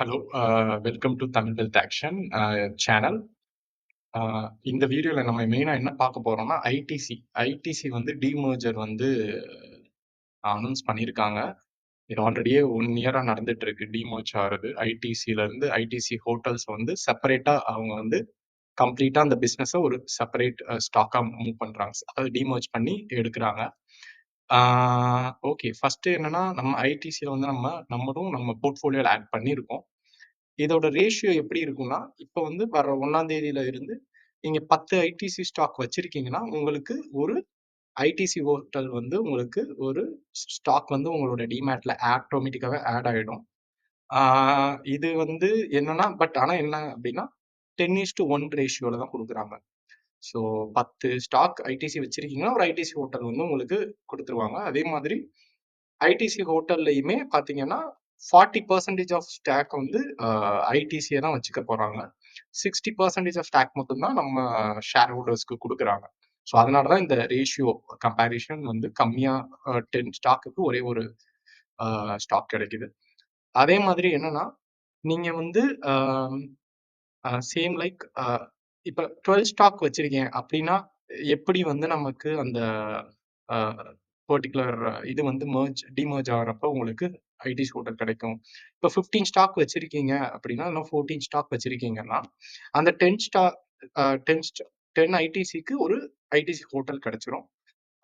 Hello, welcome to Tamil health action channel. இந்த வீடியோவில் நம்ம மெயினாக என்ன பார்க்க போகிறோம்னா ஐடிசி. ஐடிசி வந்து டிமர்ஜர் வந்து அனௌன்ஸ் பண்ணியிருக்காங்க. இது ஆல்ரெடியே ஒன் இயராக நடந்துட்டு இருக்கு. டிமெர்ஜ் ஆறது. ஐடிசிலருந்து ஐடிசி ஹோட்டல்ஸ் வந்து செப்பரேட்டாக அவங்க வந்து கம்ப்ளீட்டாக அந்த பிஸ்னஸை ஒரு செப்பரேட் ஸ்டாக்காக மூவ் பண்ணுறாங்க அதாவது டிமர்ஜ் பண்ணி எடுக்கிறாங்க ஓகே. ஃபஸ்ட்டு என்னன்னா, நம்ம ஐடிசில வந்து நம்ம நம்மளும் நம்ம போர்ட்ஃபோலியோல ஆட் பண்ணியிருக்கோம். இதோட ரேஷியோ எப்படி இருக்கும்னா, இப்ப வந்து வர 1ஆம் தேதியில இருந்து நீங்க 10 ஐடிசி ஸ்டாக் வச்சிருக்கீங்கன்னா, உங்களுக்கு ஒரு ஐடிசி ஹோட்டல் வந்து உங்களுக்கு ஒரு ஸ் ஸ்டாக் வந்து உங்களோட டிமேட்ல ஆட்டோமேட்டிக்காவே ஆட் ஆயிடும். ஆ இது வந்து என்னன்னா பட் ஆனா என்ன அப்படின்னா, 10:1 ரேஷியோல தான் குடுக்குறாங்க. ஸோ 10 ஸ்டாக் ஐடிசி வச்சிருக்கீங்கன்னா, ஒரு ஐடிசி ஹோட்டல் வந்து உங்களுக்கு கொடுத்துருவாங்க அதே மாதிரி ஐடிசி ஹோட்டல்லையுமே பார்த்தீங்கன்னா, 40% ஆஃப் ஸ்டாக் வந்து ஐடிசியை தான் வச்சுக்க போறாங்க. 60% ஆஃப் ஸ்டாக் மட்டும்தான் நம்ம ஷேர் ஹோல்டர்ஸ்க்கு கொடுக்குறாங்க ஸோ அதனால தான் இந்த ரேஷியோ கம்பேரிஷன் வந்து கம்மியாக டென் ஸ்டாக்குக்கு ஒரே ஒரு ஸ்டாக் கிடைக்குது. அதே மாதிரி என்னன்னா, நீங்கள் வந்து சேம் லைக் இப்ப 12 ஸ்டாக் வச்சிருக்கேன் அப்படின்னா, எப்படி வந்து நமக்கு அந்த அ பர்ட்டிகுலர் இது வந்து மெர்ஜ் டிமெர்ஜ் ஆகுறப்போ உங்களுக்கு ஐடி ஹோட்டல் கிடைக்கும். இப்போ 15 ஸ்டாக் வச்சிருக்கீங்க அப்படின்னா, இல்ல 14 ஸ்டாக் வச்சிருக்கீங்கன்னா, அந்த 10 ஸ்டா அ 10 ஸ்ட 10 ஐடிசிக்கு ஒரு ஐடிசி ஹோட்டல் கிடைச்சிரும்.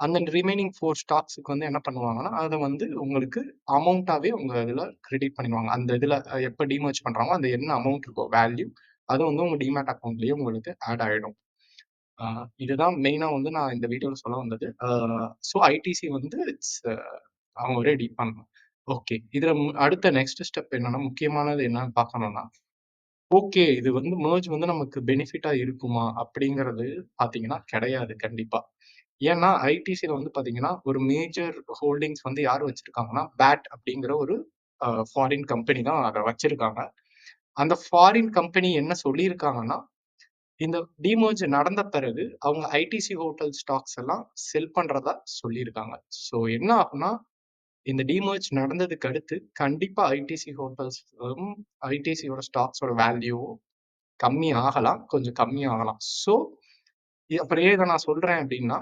அந்த ரிமைனிங் 4 ஸ்டாக்ஸ்க்கு வந்து என்ன பண்ணுவாங்கன்னா, அத வந்து உங்களுக்கு அமௌண்ட்டாவே உங்க இதுல கிரெடிட் பண்ணிடுவாங்க. அந்த இதுல எப்போ எப்ப டிமெர்ஜ் பண்றாங்களோ, அந்த என்ன அமௌண்ட் இருக்கோ வேல்யூ, அது வந்து உங்க டிமேட் அக்கௌண்ட்லயே உங்களுக்கு ஆட் ஆயிடும். இதுதான் மெயினா வந்து நான் இந்த வீடியோல சொல்ல வந்தது. ஸோ ஐடிசி வந்து இட்ஸ் அவங்க ரெடி பண்ணணும். ஓகே. இதுல அடுத்த நெக்ஸ்ட் ஸ்டெப் என்னன்னா, முக்கியமானது என்னன்னு பார்க்கணும்னா, ஓகே இது வந்து மேர்ஜ் வந்து நமக்கு பெனிஃபிட்டா இருக்குமா? அப்படிங்கிறது பார்த்தீங்கன்னா, கிடையாது கண்டிப்பா. ஏன்னா ஐடிசியில வந்து பார்த்தீங்கன்னா, ஒரு மேஜர் ஹோல்டிங்ஸ் வந்து யார் வச்சிருக்காங்கன்னா, பேட் அப்படிங்கிற ஒரு ஃபாரின் கம்பெனி தான் அதை வச்சிருக்காங்க. அந்த ஃபாரின் கம்பெனி என்ன சொல்லியிருக்காங்கன்னா, இந்த டிமெர்ஜ் நடந்த பிறகு அவங்க ஐடிசி ஹோட்டல் ஸ்டாக்ஸ் எல்லாம் செல் பண்றதா சொல்லியிருக்காங்க. ஸோ என்ன ஆகும்னா, இந்த டிமெர்ஜ் நடந்ததுக்கு அடுத்து கண்டிப்பா ஐடிசி ஹோட்டல்ஸ் ஐடிசியோட ஸ்டாக்ஸோட வேல்யூவும் கம்மி ஆகலாம். கொஞ்சம் கம்மி ஆகலாம். ஸோ அப்புறம் ஏன் நான் சொல்றேன் அப்படின்னா,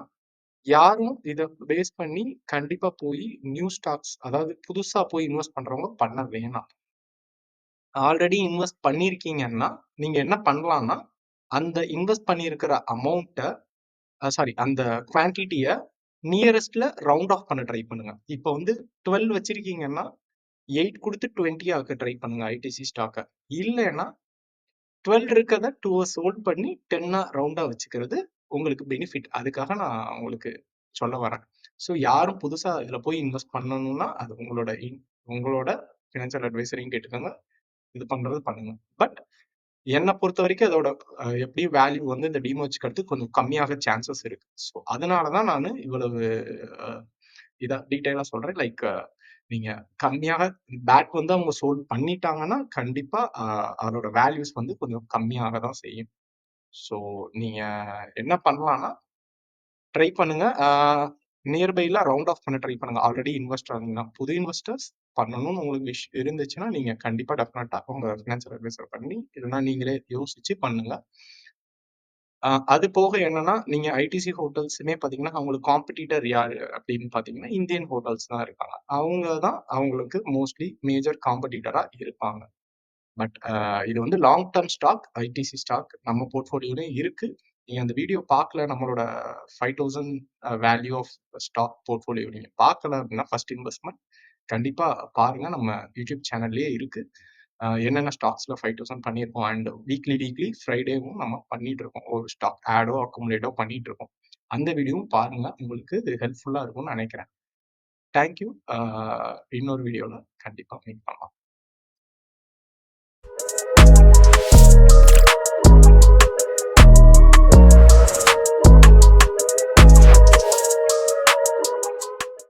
யாரும் இதை பேஸ் பண்ணி கண்டிப்பா போய் நியூ ஸ்டாக்ஸ் அதாவது புதுசா போய் இன்வெஸ்ட் பண்றவங்க பண்ண வேணாம். ஆல்ரெடி இன்வெஸ்ட் பண்ணியிருக்கீங்கன்னா, நீங்க என்ன பண்ணலாம்னா, அந்த இன்வெஸ்ட் பண்ணியிருக்கிற அமௌண்ட்ட அ சாரி அந்த குவான்டிட்டிய நியரஸ்ட்ல ரவுண்ட் ஆஃப் பண்ண ட்ரை பண்ணுங்க. இப்போ வந்து 12 வச்சிருக்கீங்கன்னா, 8 குடுத்து 20 ஆக்க ட்ரை பண்ணுங்க ஐடிசி ஸ்டாக்க. டுவெல் 12 டூ 2 ஹோல்ட் பண்ணி 10ஆ ரவுண்டா வச்சுக்கிறது உங்களுக்கு பெனிஃபிட். அதுக்காக நான் உங்களுக்கு சொல்ல வரேன். ஸோ யாரும் புதுசா இதுல போய் இன்வெஸ்ட் பண்ணணும்னா, அது உங்களோட இன் உங்களோட ஃபினான்ஷியல் அட்வைசரையும் கேட்டுக்கோங்க. இது பண்றது பண்ணுங்க. பட் என்னை பொறுத்த வரைக்கும் அதோட எப்படி எப்படியும் வேல்யூ வந்து இந்த டிமெர்ஜ்க்கு அடுத்து கொஞ்சம் கம்மியாக சான்சஸ் இருக்கு. ஸோ அதனால தான் நான் இவ்வளவு அ இதா டீட்டெயிலா சொல்றேன். லைக் நீங்க கம்மியாக பேட் வந்து அவங்க சோல்ட் பண்ணிட்டாங்கன்னா, கண்டிப்பா அதோட வேல்யூஸ் வந்து கொஞ்சம் கம்மியாக தான் செய்யும். ஸோ நீங்க என்ன பண்ணலாம்னா, ட்ரை பண்ணுங்க. நியர்பைல ரவுண்ட் ஆஃப் பண்ண ட்ரை பண்ணுங்க. ஆல்ரெடி இன்வெஸ்டர் இருந்தீங்கன்னா. புது இன்வெஸ்டர்ஸ் பண்ணணும்னு உங்களுக்கு விஷ் இருந்துச்சுன்னா, நீங்க கண்டிப்பா டெஃபினட்டா உங்க பினான்சியல் அட்வைசர் பண்ணி, இதெல்லாம் நீங்களே யோசிச்சு பண்ணுங்க. அது போக என்னன்னா, நீங்க ஐடிசி ஹோட்டல்ஸுமே பார்த்தீங்கன்னா, அவங்களுக்கு காம்படிட்டர் யார் அப்படின்னு பார்த்தீங்கன்னா, இந்தியன் ஹோட்டல்ஸ் தான் இருக்காங்க. அவங்க தான் அவங்களுக்கு மோஸ்ட்லி மேஜர் காம்படிட்டரா இருப்பாங்க. பட் இது வந்து long term stock, ITC stock நம்ம போர்ட்ஃபோலியோலையும் இருக்கு. நீங்க அந்த வீடியோ பார்க்கல நம்மளோட five thousand value of stock portfolio நீங்க பார்க்கல அப்படின்னா, ஃபர்ஸ்ட் இன்வெஸ்ட்மெண்ட் கண்டிப்பா பாருங்க. நம்ம யூடியூப் சேனல்லயே இருக்கு. அ என்னென்ன ஸ்டாக்ஸ்ல 5000 பண்ணியிருக்கோம் அண்ட் வீக்லி வீக்லி ஃப்ரைடேவும் நம்ம பண்ணிட்டு இருக்கோம். ஒரு ஸ்டாக் ஆடோ, அக்குமுலேட்டோ பண்ணிட்டு இருக்கோம். அந்த வீடியோவும் பாருங்க. உங்களுக்கு ஹெல்ப்ஃபுல்லா இருக்கும்னு நினைக்கிறேன். Thank you. அ இன்னொரு வீடியோல கண்டிப்பா மீட்